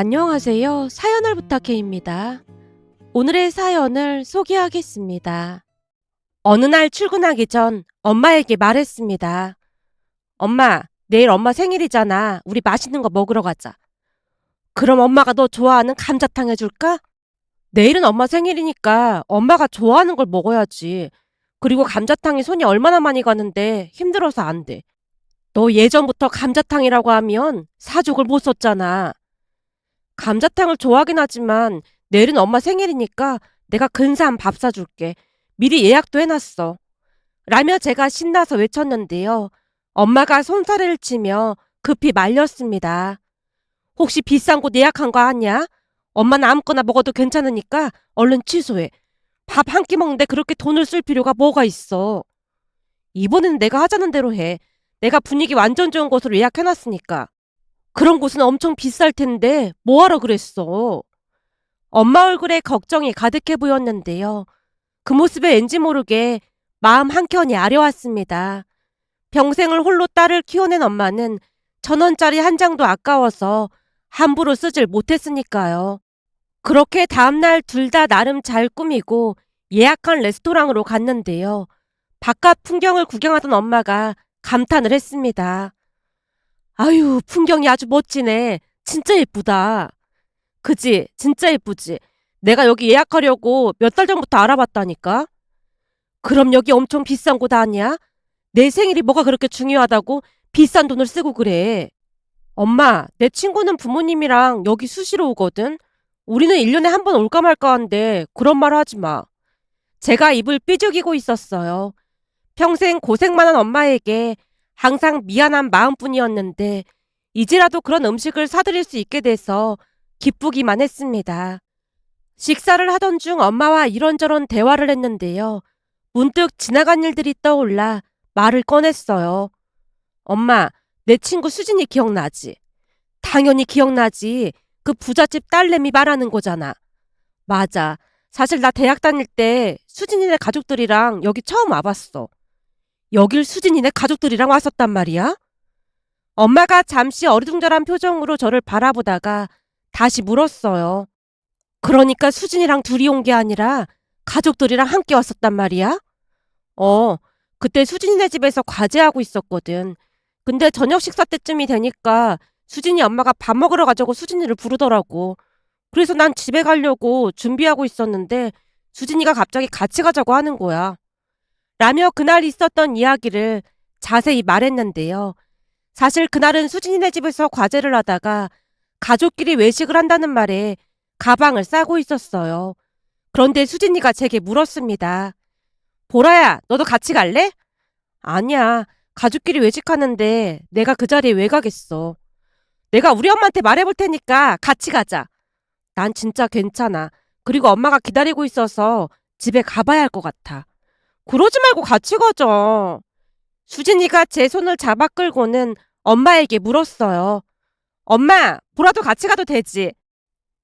안녕하세요. 사연을 부탁해입니다. 오늘의 사연을 소개하겠습니다. 어느 날 출근하기 전 엄마에게 말했습니다. 엄마, 내일 엄마 생일이잖아. 우리 맛있는 거 먹으러 가자. 그럼 엄마가 너 좋아하는 감자탕 해줄까? 내일은 엄마 생일이니까 엄마가 좋아하는 걸 먹어야지. 그리고 감자탕이 손이 얼마나 많이 가는데 힘들어서 안 돼. 너 예전부터 감자탕이라고 하면 사족을 못 썼잖아. 감자탕을 좋아하긴 하지만 내일은 엄마 생일이니까 내가 근사한 밥 사줄게. 미리 예약도 해놨어. 라며 제가 신나서 외쳤는데요. 엄마가 손사래를 치며 급히 말렸습니다. 혹시 비싼 곳 예약한 거 아니야? 엄마는 아무거나 먹어도 괜찮으니까 얼른 취소해. 밥 한 끼 먹는데 그렇게 돈을 쓸 필요가 뭐가 있어. 이번에는 내가 하자는 대로 해. 내가 분위기 완전 좋은 곳으로 예약해놨으니까. 그런 곳은 엄청 비쌀 텐데 뭐하러 그랬어. 엄마 얼굴에 걱정이 가득해 보였는데요. 그 모습에 왠지 모르게 마음 한켠이 아려왔습니다. 평생을 홀로 딸을 키워낸 엄마는 천 원짜리 한 장도 아까워서 함부로 쓰질 못했으니까요. 그렇게 다음날 둘 다 나름 잘 꾸미고 예약한 레스토랑으로 갔는데요. 바깥 풍경을 구경하던 엄마가 감탄을 했습니다. 아유, 풍경이 아주 멋지네. 진짜 예쁘다. 그지? 진짜 예쁘지? 내가 여기 예약하려고 몇 달 전부터 알아봤다니까? 그럼 여기 엄청 비싼 곳 아니야? 내 생일이 뭐가 그렇게 중요하다고 비싼 돈을 쓰고 그래. 엄마, 내 친구는 부모님이랑 여기 수시로 오거든? 우리는 1년에 한 번 올까 말까 한데 그런 말 하지 마. 제가 입을 삐죽이고 있었어요. 평생 고생만 한 엄마에게 항상 미안한 마음뿐이었는데 이제라도 그런 음식을 사드릴 수 있게 돼서 기쁘기만 했습니다. 식사를 하던 중 엄마와 이런저런 대화를 했는데요. 문득 지나간 일들이 떠올라 말을 꺼냈어요. 엄마, 내 친구 수진이 기억나지? 당연히 기억나지. 그 부잣집 딸내미 말하는 거잖아. 맞아. 사실 나 대학 다닐 때 수진이네 가족들이랑 여기 처음 와봤어. 여길 수진이네 가족들이랑 왔었단 말이야? 엄마가 잠시 어리둥절한 표정으로 저를 바라보다가 다시 물었어요. 그러니까 수진이랑 둘이 온 게 아니라 가족들이랑 함께 왔었단 말이야? 어, 그때 수진이네 집에서 과제하고 있었거든. 근데 저녁 식사 때쯤이 되니까 수진이 엄마가 밥 먹으러 가자고 수진이를 부르더라고. 그래서 난 집에 가려고 준비하고 있었는데 수진이가 갑자기 같이 가자고 하는 거야. 라며 그날 있었던 이야기를 자세히 말했는데요. 사실 그날은 수진이네 집에서 과제를 하다가 가족끼리 외식을 한다는 말에 가방을 싸고 있었어요. 그런데 수진이가 제게 물었습니다. 보라야, 너도 같이 갈래? 아니야. 가족끼리 외식하는데 내가 그 자리에 왜 가겠어. 내가 우리 엄마한테 말해볼 테니까 같이 가자. 난 진짜 괜찮아. 그리고 엄마가 기다리고 있어서 집에 가봐야 할 것 같아. 그러지 말고 같이 가자. 수진이가 제 손을 잡아 끌고는 엄마에게 물었어요. 엄마, 보라도 같이 가도 되지?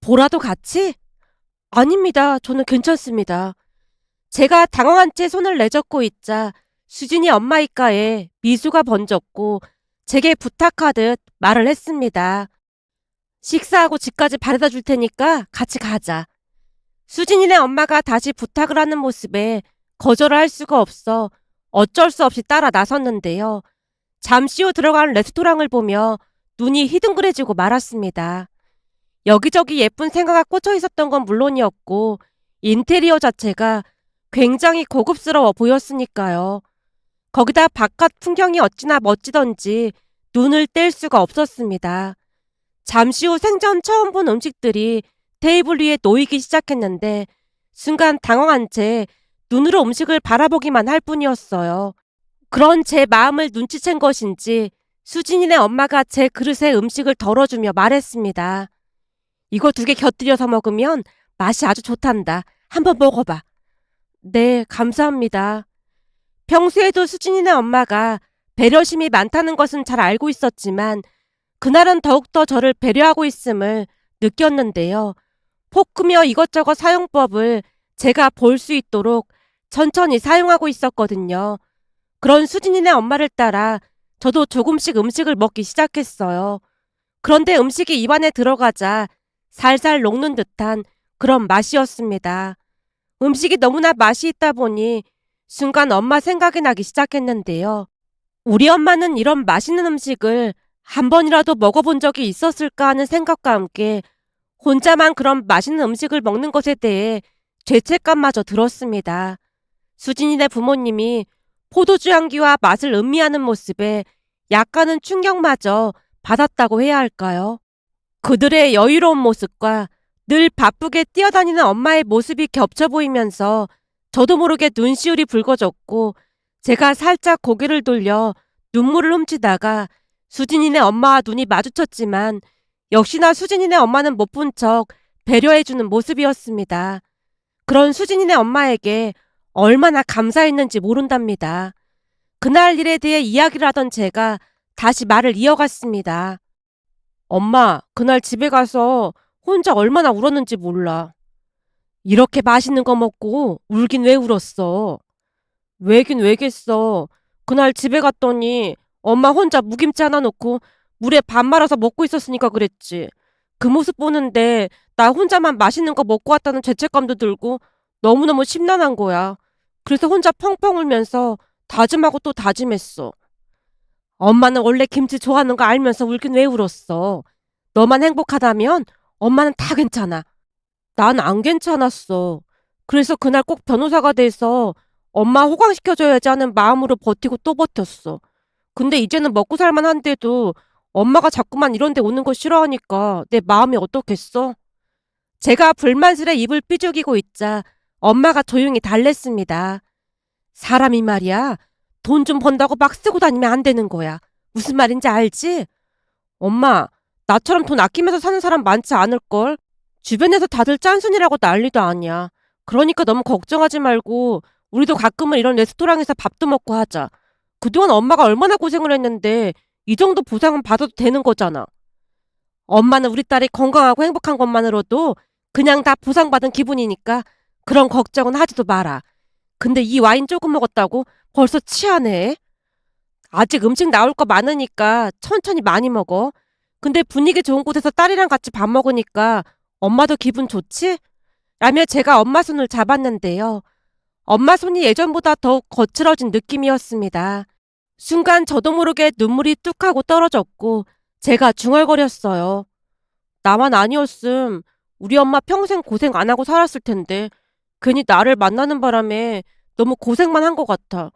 보라도 같이? 아닙니다. 저는 괜찮습니다. 제가 당황한 채 손을 내젓고 있자 수진이 엄마 입가에 미소가 번졌고 제게 부탁하듯 말을 했습니다. 식사하고 집까지 바래다 줄 테니까 같이 가자. 수진이네 엄마가 다시 부탁을 하는 모습에 거절을 할 수가 없어 어쩔 수 없이 따라 나섰는데요. 잠시 후 들어간 레스토랑을 보며 눈이 희둥그레지고 말았습니다. 여기저기 예쁜 생화가 꽂혀 있었던 건 물론이었고 인테리어 자체가 굉장히 고급스러워 보였으니까요. 거기다 바깥 풍경이 어찌나 멋지던지 눈을 뗄 수가 없었습니다. 잠시 후 생전 처음 본 음식들이 테이블 위에 놓이기 시작했는데 순간 당황한 채 눈으로 음식을 바라보기만 할 뿐이었어요. 그런 제 마음을 눈치챈 것인지 수진이네 엄마가 제 그릇에 음식을 덜어주며 말했습니다. 이거 두 개 곁들여서 먹으면 맛이 아주 좋단다. 한번 먹어봐. 네, 감사합니다. 평소에도 수진이네 엄마가 배려심이 많다는 것은 잘 알고 있었지만 그날은 더욱더 저를 배려하고 있음을 느꼈는데요. 포크며 이것저것 사용법을 제가 볼 수 있도록 천천히 사용하고 있었거든요. 그런 수진이네 엄마를 따라 저도 조금씩 음식을 먹기 시작했어요. 그런데 음식이 입안에 들어가자 살살 녹는 듯한 그런 맛이었습니다. 음식이 너무나 맛이 있다 보니 순간 엄마 생각이 나기 시작했는데요. 우리 엄마는 이런 맛있는 음식을 한 번이라도 먹어본 적이 있었을까 하는 생각과 함께 혼자만 그런 맛있는 음식을 먹는 것에 대해 죄책감마저 들었습니다. 수진이네 부모님이 포도주 향기와 맛을 음미하는 모습에 약간은 충격마저 받았다고 해야 할까요? 그들의 여유로운 모습과 늘 바쁘게 뛰어다니는 엄마의 모습이 겹쳐 보이면서 저도 모르게 눈시울이 붉어졌고 제가 살짝 고개를 돌려 눈물을 훔치다가 수진이네 엄마와 눈이 마주쳤지만 역시나 수진이네 엄마는 못 본 척 배려해주는 모습이었습니다. 그런 수진이네 엄마에게 얼마나 감사했는지 모른답니다. 그날 일에 대해 이야기를 하던 제가 다시 말을 이어갔습니다. 엄마, 그날 집에 가서 혼자 얼마나 울었는지 몰라. 이렇게 맛있는 거 먹고 울긴 왜 울었어? 왜긴 왜겠어. 그날 집에 갔더니 엄마 혼자 무김치 하나 놓고 물에 밥 말아서 먹고 있었으니까 그랬지. 그 모습 보는데 나 혼자만 맛있는 거 먹고 왔다는 죄책감도 들고 너무너무 심란한 거야. 그래서 혼자 펑펑 울면서 다짐하고 또 다짐했어. 엄마는 원래 김치 좋아하는 거 알면서 울긴 왜 울었어. 너만 행복하다면 엄마는 다 괜찮아. 난 안 괜찮았어. 그래서 그날 꼭 변호사가 돼서 엄마 호강시켜줘야지 하는 마음으로 버티고 또 버텼어. 근데 이제는 먹고 살만한데도 엄마가 자꾸만 이런 데 오는 거 싫어하니까 내 마음이 어떻겠어? 제가 불만스레 입을 삐죽이고 있자 엄마가 조용히 달랬습니다. 사람이 말이야. 돈 좀 번다고 막 쓰고 다니면 안 되는 거야. 무슨 말인지 알지? 엄마, 나처럼 돈 아끼면서 사는 사람 많지 않을걸? 주변에서 다들 짠순이라고 난리도 아니야. 그러니까 너무 걱정하지 말고 우리도 가끔은 이런 레스토랑에서 밥도 먹고 하자. 그동안 엄마가 얼마나 고생을 했는데 이 정도 보상은 받아도 되는 거잖아. 엄마는 우리 딸이 건강하고 행복한 것만으로도 그냥 다 보상받은 기분이니까 그런 걱정은 하지도 마라. 근데 이 와인 조금 먹었다고 벌써 취하네. 아직 음식 나올 거 많으니까 천천히 많이 먹어. 근데 분위기 좋은 곳에서 딸이랑 같이 밥 먹으니까 엄마도 기분 좋지? 라며 제가 엄마 손을 잡았는데요. 엄마 손이 예전보다 더욱 거칠어진 느낌이었습니다. 순간 저도 모르게 눈물이 뚝 하고 떨어졌고 제가 중얼거렸어요. 나만 아니었음 우리 엄마 평생 고생 안 하고 살았을 텐데 괜히 나를 만나는 바람에 너무 고생만 한 것 같아.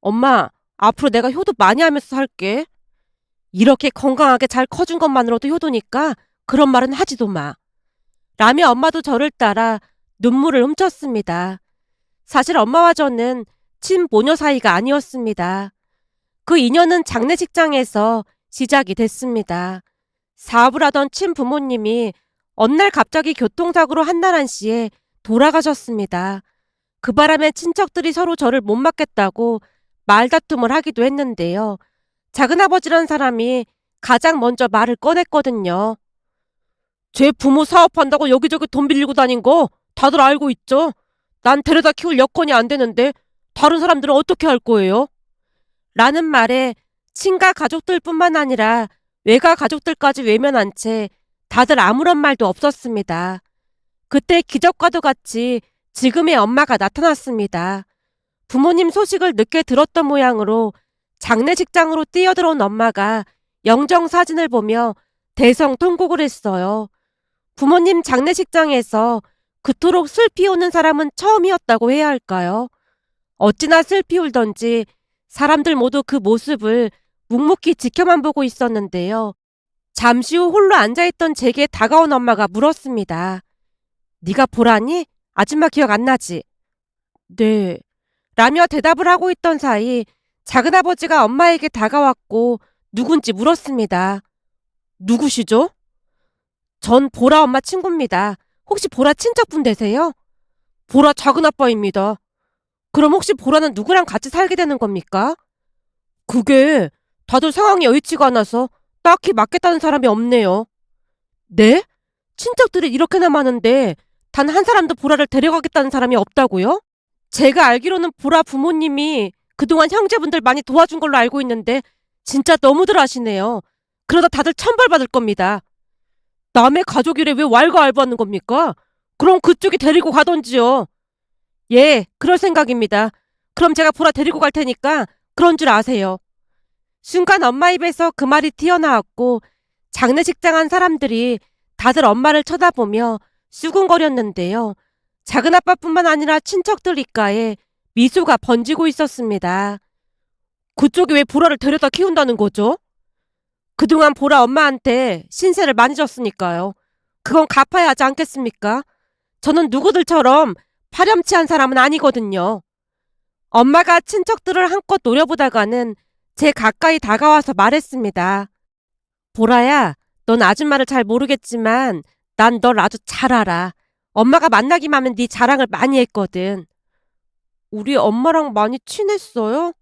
엄마, 앞으로 내가 효도 많이 하면서 살게. 이렇게 건강하게 잘 커준 것만으로도 효도니까 그런 말은 하지도 마. 라며 엄마도 저를 따라 눈물을 훔쳤습니다. 사실 엄마와 저는 친모녀 사이가 아니었습니다. 그 인연은 장례식장에서 시작이 됐습니다. 사업을 하던 친부모님이 어느 날 갑자기 교통사고로 한나란 씨에 돌아가셨습니다. 그 바람에 친척들이 서로 저를 못 맡겠다고 말다툼을 하기도 했는데요. 작은아버지란 사람이 가장 먼저 말을 꺼냈거든요. 제 부모 사업한다고 여기저기 돈 빌리고 다닌 거 다들 알고 있죠? 난 데려다 키울 여건이 안 되는데 다른 사람들은 어떻게 할 거예요? 라는 말에 친가 가족들뿐만 아니라 외가 가족들까지 외면한 채 다들 아무런 말도 없었습니다. 그때 기적과도 같이 지금의 엄마가 나타났습니다. 부모님 소식을 늦게 들었던 모양으로 장례식장으로 뛰어들어온 엄마가 영정 사진을 보며 대성 통곡을 했어요. 부모님 장례식장에서 그토록 슬피 우는 사람은 처음이었다고 해야 할까요? 어찌나 슬피 울던지 사람들 모두 그 모습을 묵묵히 지켜만 보고 있었는데요. 잠시 후 홀로 앉아있던 제게 다가온 엄마가 물었습니다. 네가 보라니? 아줌마 기억 안 나지? 네. 라며 대답을 하고 있던 사이 작은 아버지가 엄마에게 다가왔고 누군지 물었습니다. 누구시죠? 전 보라 엄마 친구입니다. 혹시 보라 친척분 되세요? 보라 작은 아빠입니다. 그럼 혹시 보라는 누구랑 같이 살게 되는 겁니까? 그게 다들 상황이 여의치가 않아서 딱히 맞겠다는 사람이 없네요. 네? 친척들이 이렇게나 많은데 단 한 사람도 보라를 데려가겠다는 사람이 없다고요? 제가 알기로는 보라 부모님이 그동안 형제분들 많이 도와준 걸로 알고 있는데 진짜 너무들 하시네요. 그러다 다들 천벌 받을 겁니다. 남의 가족이래 왜 왈가왈부하는 겁니까? 그럼 그쪽이 데리고 가던지요. 예, 그럴 생각입니다. 그럼 제가 보라 데리고 갈 테니까 그런 줄 아세요. 순간 엄마 입에서 그 말이 튀어나왔고 장례식장 한 사람들이 다들 엄마를 쳐다보며 수군거렸는데요. 작은 아빠뿐만 아니라 친척들 입가에 미소가 번지고 있었습니다. 그쪽이 왜 보라를 데려다 키운다는 거죠? 그동안 보라 엄마한테 신세를 많이 졌으니까요. 그건 갚아야 하지 않겠습니까? 저는 누구들처럼 파렴치한 사람은 아니거든요. 엄마가 친척들을 한껏 노려보다가는 제 가까이 다가와서 말했습니다. 보라야, 넌 아줌마를 잘 모르겠지만 난 널 아주 잘 알아. 엄마가 만나기만 하면 네 자랑을 많이 했거든. 우리 엄마랑 많이 친했어요?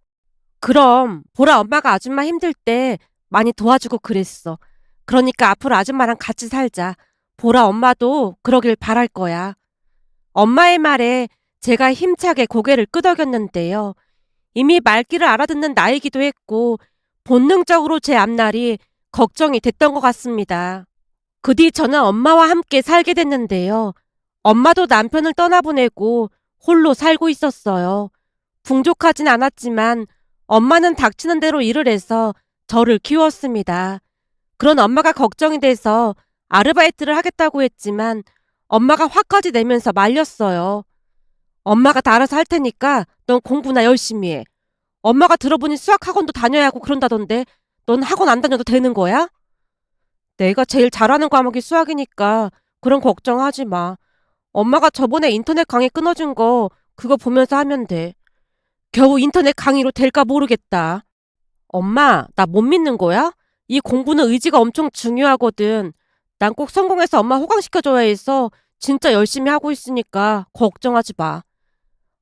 그럼 보라 엄마가 아줌마 힘들 때 많이 도와주고 그랬어. 그러니까 앞으로 아줌마랑 같이 살자. 보라 엄마도 그러길 바랄 거야. 엄마의 말에 제가 힘차게 고개를 끄덕였는데요. 이미 말귀를 알아듣는 나이기도 했고 본능적으로 제 앞날이 걱정이 됐던 것 같습니다. 그 뒤 저는 엄마와 함께 살게 됐는데요. 엄마도 남편을 떠나보내고 홀로 살고 있었어요. 풍족하진 않았지만 엄마는 닥치는 대로 일을 해서 저를 키웠습니다. 그런 엄마가 걱정이 돼서 아르바이트를 하겠다고 했지만 엄마가 화까지 내면서 말렸어요. 엄마가 다 알아서 할 테니까 넌 공부나 열심히 해. 엄마가 들어보니 수학학원도 다녀야 하고 그런다던데 넌 학원 안 다녀도 되는 거야? 내가 제일 잘하는 과목이 수학이니까 그런 걱정하지 마. 엄마가 저번에 인터넷 강의 끊어준 거 그거 보면서 하면 돼. 겨우 인터넷 강의로 될까 모르겠다. 엄마, 나 못 믿는 거야? 이 공부는 의지가 엄청 중요하거든. 난 꼭 성공해서 엄마 호강시켜줘야 해서 진짜 열심히 하고 있으니까 걱정하지 마.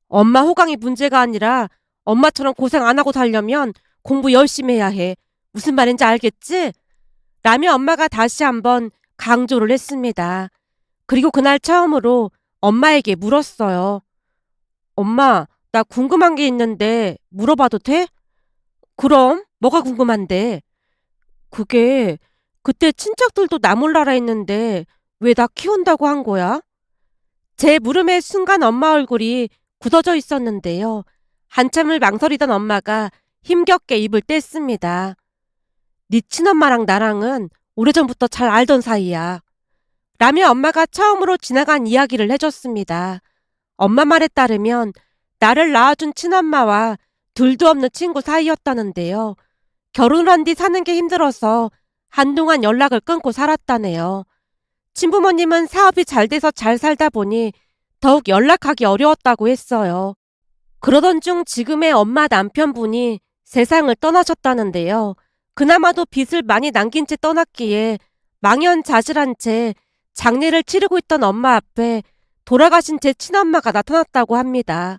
엄마 호강이 문제가 아니라 엄마처럼 고생 안 하고 살려면 공부 열심히 해야 해. 무슨 말인지 알겠지? 라며 엄마가 다시 한번 강조를 했습니다. 그리고 그날 처음으로 엄마에게 물었어요. 엄마, 나 궁금한 게 있는데 물어봐도 돼? 그럼 뭐가 궁금한데? 그게 그때 친척들도 나 몰라라 했는데 왜 나 키운다고 한 거야? 제 물음에 순간 엄마 얼굴이 굳어져 있었는데요. 한참을 망설이던 엄마가 힘겹게 입을 뗐습니다. 네 친엄마랑 나랑은 오래전부터 잘 알던 사이야. 라며 엄마가 처음으로 지나간 이야기를 해줬습니다. 엄마 말에 따르면 나를 낳아준 친엄마와 둘도 없는 친구 사이였다는데요. 결혼을 한뒤 사는 게 힘들어서 한동안 연락을 끊고 살았다네요. 친부모님은 사업이 잘 돼서 잘 살다 보니 더욱 연락하기 어려웠다고 했어요. 그러던 중 지금의 엄마 남편분이 세상을 떠나셨다는데요. 그나마도 빚을 많이 남긴 채 떠났기에 망연자실한 채 장례를 치르고 있던 엄마 앞에 돌아가신 제 친엄마가 나타났다고 합니다.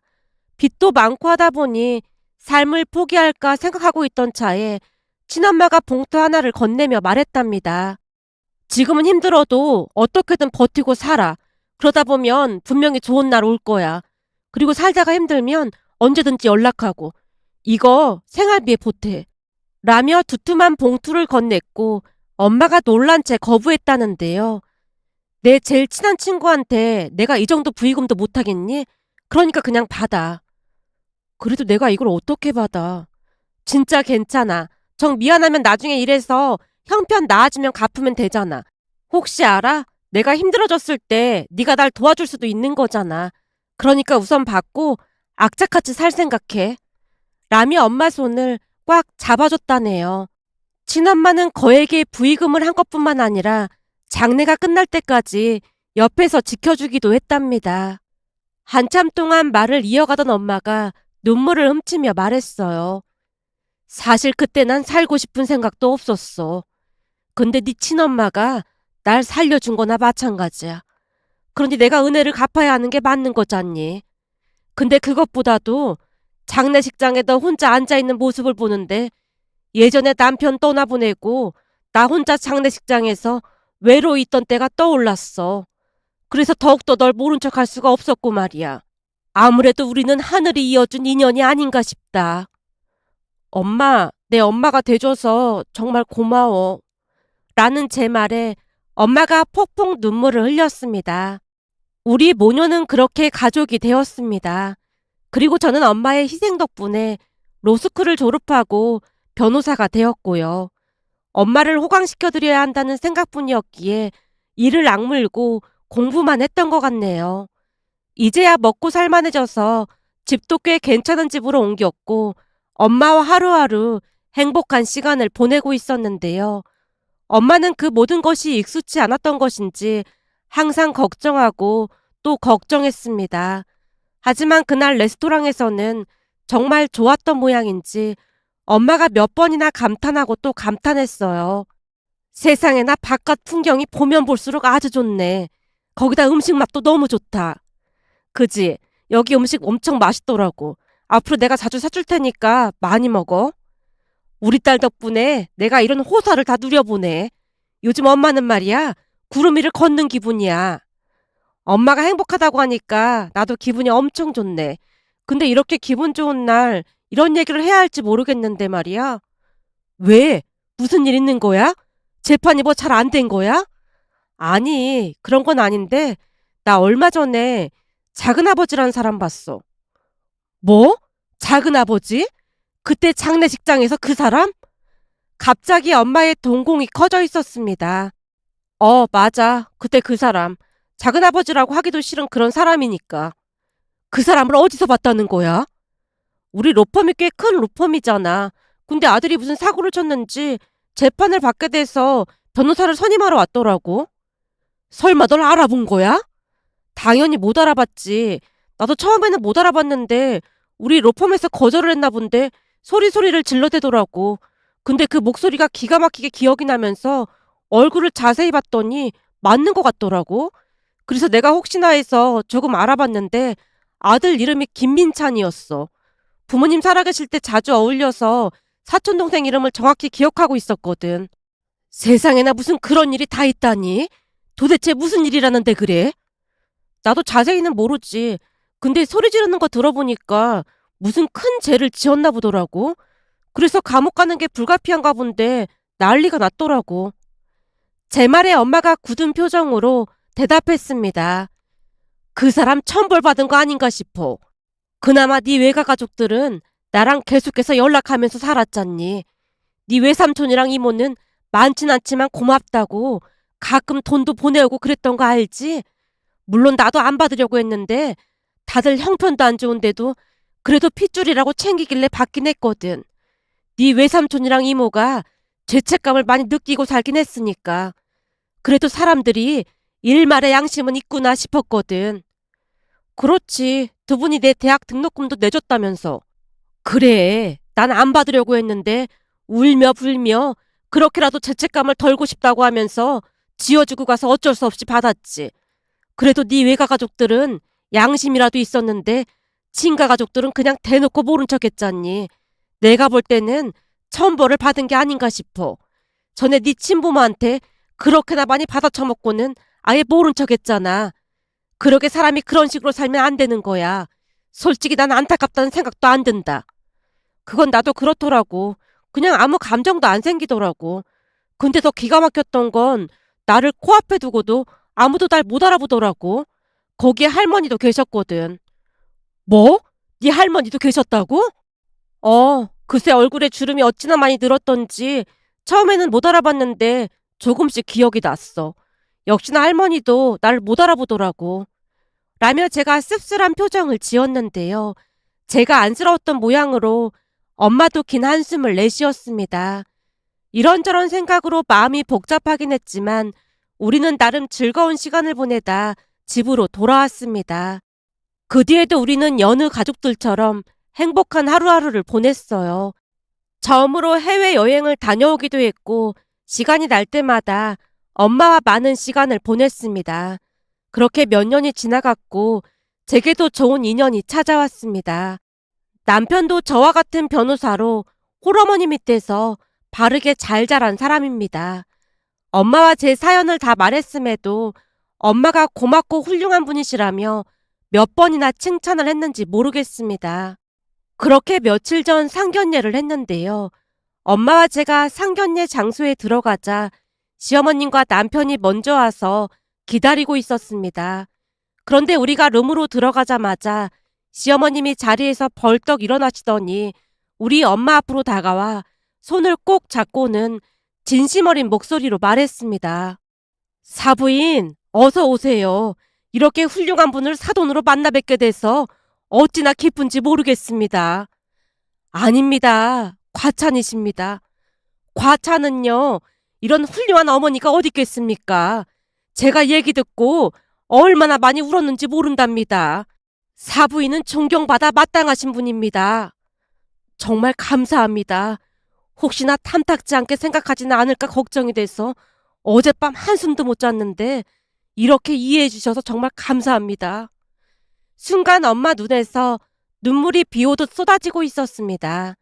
빚도 많고 하다 보니 삶을 포기할까 생각하고 있던 차에 친엄마가 봉투 하나를 건네며 말했답니다. 지금은 힘들어도 어떻게든 버티고 살아. 그러다 보면 분명히 좋은 날 올 거야. 그리고 살다가 힘들면 언제든지 연락하고. 이거 생활비에 보태. 라며 두툼한 봉투를 건넸고 엄마가 놀란 채 거부했다는데요. 내 제일 친한 친구한테 내가 이 정도 부의금도 못하겠니? 그러니까 그냥 받아. 그래도 내가 이걸 어떻게 받아? 진짜 괜찮아. 정 미안하면 나중에 일해서 형편 나아지면 갚으면 되잖아. 혹시 알아? 내가 힘들어졌을 때 네가 날 도와줄 수도 있는 거잖아. 그러니까 우선 받고 악착같이 살 생각해. 라며 엄마 손을 꽉 잡아줬다네요. 친엄마는 거액의 부의금을 한 것뿐만 아니라 장례가 끝날 때까지 옆에서 지켜주기도 했답니다. 한참 동안 말을 이어가던 엄마가 눈물을 훔치며 말했어요. 사실 그때 난 살고 싶은 생각도 없었어. 근데 네 친엄마가 날 살려준 거나 마찬가지야. 그러니 내가 은혜를 갚아야 하는 게 맞는 거잖니. 근데 그것보다도 장례식장에 너 혼자 앉아있는 모습을 보는데 예전에 남편 떠나보내고 나 혼자 장례식장에서 외로이 있던 때가 떠올랐어. 그래서 더욱더 널 모른 척 할 수가 없었고 말이야. 아무래도 우리는 하늘이 이어준 인연이 아닌가 싶다. 엄마, 내 엄마가 돼줘서 정말 고마워. 라는 제 말에 엄마가 폭풍 눈물을 흘렸습니다. 우리 모녀는 그렇게 가족이 되었습니다. 그리고 저는 엄마의 희생 덕분에 로스쿨을 졸업하고 변호사가 되었고요. 엄마를 호강시켜드려야 한다는 생각뿐이었기에 이를 악물고 공부만 했던 것 같네요. 이제야 먹고 살만해져서 집도 꽤 괜찮은 집으로 옮겼고 엄마와 하루하루 행복한 시간을 보내고 있었는데요. 엄마는 그 모든 것이 익숙치 않았던 것인지 항상 걱정하고 또 걱정했습니다. 하지만 그날 레스토랑에서는 정말 좋았던 모양인지 엄마가 몇 번이나 감탄하고 또 감탄했어요. 세상에나 바깥 풍경이 보면 볼수록 아주 좋네. 거기다 음식 맛도 너무 좋다. 그지? 여기 음식 엄청 맛있더라고. 앞으로 내가 자주 사줄 테니까 많이 먹어. 우리 딸 덕분에 내가 이런 호사를 다 누려보네. 요즘 엄마는 말이야, 구름 위를 걷는 기분이야. 엄마가 행복하다고 하니까 나도 기분이 엄청 좋네. 근데 이렇게 기분 좋은 날 이런 얘기를 해야 할지 모르겠는데 말이야. 왜? 무슨 일 있는 거야? 재판이 뭐 잘 안 된 거야? 아니, 그런 건 아닌데, 나 얼마 전에 작은아버지라는 사람 봤어. 뭐? 작은 아버지? 그때 장례식장에서 그 사람? 갑자기 엄마의 동공이 커져 있었습니다. 어, 맞아. 그때 그 사람. 작은 아버지라고 하기도 싫은 그런 사람이니까. 그 사람을 어디서 봤다는 거야? 우리 로펌이 꽤 큰 로펌이잖아. 근데 아들이 무슨 사고를 쳤는지 재판을 받게 돼서 변호사를 선임하러 왔더라고. 설마 널 알아본 거야? 당연히 못 알아봤지. 나도 처음에는 못 알아봤는데 우리 로펌에서 거절을 했나 본데 소리소리를 질러대더라고. 근데 그 목소리가 기가 막히게 기억이 나면서 얼굴을 자세히 봤더니 맞는 것 같더라고. 그래서 내가 혹시나 해서 조금 알아봤는데 아들 이름이 김민찬이었어. 부모님 살아계실 때 자주 어울려서 사촌동생 이름을 정확히 기억하고 있었거든. 세상에나 무슨 그런 일이 다 있다니? 도대체 무슨 일이라는데 그래? 나도 자세히는 모르지. 근데 소리 지르는 거 들어보니까 무슨 큰 죄를 지었나 보더라고. 그래서 감옥 가는 게 불가피한가 본데 난리가 났더라고. 제 말에 엄마가 굳은 표정으로 대답했습니다. 그 사람 천벌 받은 거 아닌가 싶어. 그나마 네 외가 가족들은 나랑 계속해서 연락하면서 살았잖니. 네 외삼촌이랑 이모는 많진 않지만 고맙다고 가끔 돈도 보내오고 그랬던 거 알지? 물론 나도 안 받으려고 했는데 다들 형편도 안 좋은데도 그래도 핏줄이라고 챙기길래 받긴 했거든. 네 외삼촌이랑 이모가 죄책감을 많이 느끼고 살긴 했으니까. 그래도 사람들이 일말의 양심은 있구나 싶었거든. 그렇지. 두 분이 내 대학 등록금도 내줬다면서. 그래. 난 안 받으려고 했는데 울며 불며 그렇게라도 죄책감을 덜고 싶다고 하면서 지어주고 가서 어쩔 수 없이 받았지. 그래도 네 외가 가족들은 양심이라도 있었는데 친가 가족들은 그냥 대놓고 모른 척 했잖니. 내가 볼 때는 천벌을 받은 게 아닌가 싶어. 전에 네 친부모한테 그렇게나 많이 받아쳐먹고는 아예 모른 척 했잖아. 그러게 사람이 그런 식으로 살면 안 되는 거야. 솔직히 난 안타깝다는 생각도 안 든다. 그건 나도 그렇더라고. 그냥 아무 감정도 안 생기더라고. 근데 더 기가 막혔던 건 나를 코앞에 두고도 아무도 날 못 알아보더라고. 거기에 할머니도 계셨거든. 뭐? 네 할머니도 계셨다고? 어, 그새 얼굴에 주름이 어찌나 많이 늘었던지 처음에는 못 알아봤는데 조금씩 기억이 났어. 역시나 할머니도 날 못 알아보더라고. 라며 제가 씁쓸한 표정을 지었는데요. 제가 안쓰러웠던 모양으로 엄마도 긴 한숨을 내쉬었습니다. 이런저런 생각으로 마음이 복잡하긴 했지만 우리는 나름 즐거운 시간을 보내다 집으로 돌아왔습니다. 그 뒤에도 우리는 여느 가족들처럼 행복한 하루하루를 보냈어요. 처음으로 해외여행을 다녀오기도 했고 시간이 날 때마다 엄마와 많은 시간을 보냈습니다. 그렇게 몇 년이 지나갔고 제게도 좋은 인연이 찾아왔습니다. 남편도 저와 같은 변호사로 홀어머니 밑에서 바르게 잘 자란 사람입니다. 엄마와 제 사연을 다 말했음에도 엄마가 고맙고 훌륭한 분이시라며 몇 번이나 칭찬을 했는지 모르겠습니다. 그렇게 며칠 전 상견례를 했는데요. 엄마와 제가 상견례 장소에 들어가자 시어머님과 남편이 먼저 와서 기다리고 있었습니다. 그런데 우리가 룸으로 들어가자마자 시어머님이 자리에서 벌떡 일어나시더니 우리 엄마 앞으로 다가와 손을 꼭 잡고는 진심 어린 목소리로 말했습니다. 사부인, 어서 오세요. 이렇게 훌륭한 분을 사돈으로 만나 뵙게 돼서 어찌나 기쁜지 모르겠습니다. 아닙니다. 과찬이십니다. 과찬은요, 이런 훌륭한 어머니가 어디 있겠습니까? 제가 얘기 듣고 얼마나 많이 울었는지 모른답니다. 사부인은 존경받아 마땅하신 분입니다. 정말 감사합니다. 혹시나 탐탁지 않게 생각하지는 않을까 걱정이 돼서 어젯밤 한숨도 못 잤는데 이렇게 이해해 주셔서 정말 감사합니다. 순간 엄마 눈에서 눈물이 비 오듯 쏟아지고 있었습니다.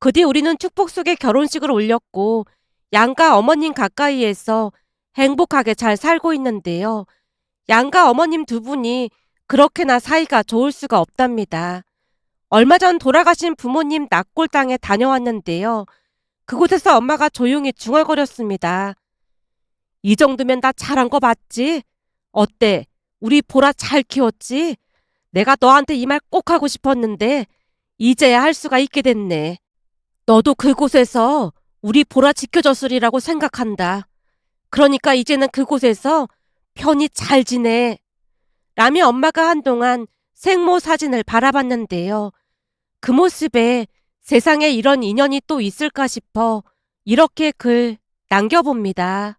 그 뒤 우리는 축복 속에 결혼식을 올렸고 양가 어머님 가까이에서 행복하게 잘 살고 있는데요. 양가 어머님 두 분이 그렇게나 사이가 좋을 수가 없답니다. 얼마 전 돌아가신 부모님 납골당에 다녀왔는데요. 그곳에서 엄마가 조용히 중얼거렸습니다. 이 정도면 나 잘한 거 맞지? 어때? 우리 보라 잘 키웠지? 내가 너한테 이 말 꼭 하고 싶었는데 이제야 할 수가 있게 됐네. 너도 그곳에서 우리 보라 지켜줬으리라고 생각한다. 그러니까 이제는 그곳에서 편히 잘 지내. 라며 엄마가 한동안 생모 사진을 바라봤는데요. 그 모습에 세상에 이런 인연이 또 있을까 싶어 이렇게 글 남겨봅니다.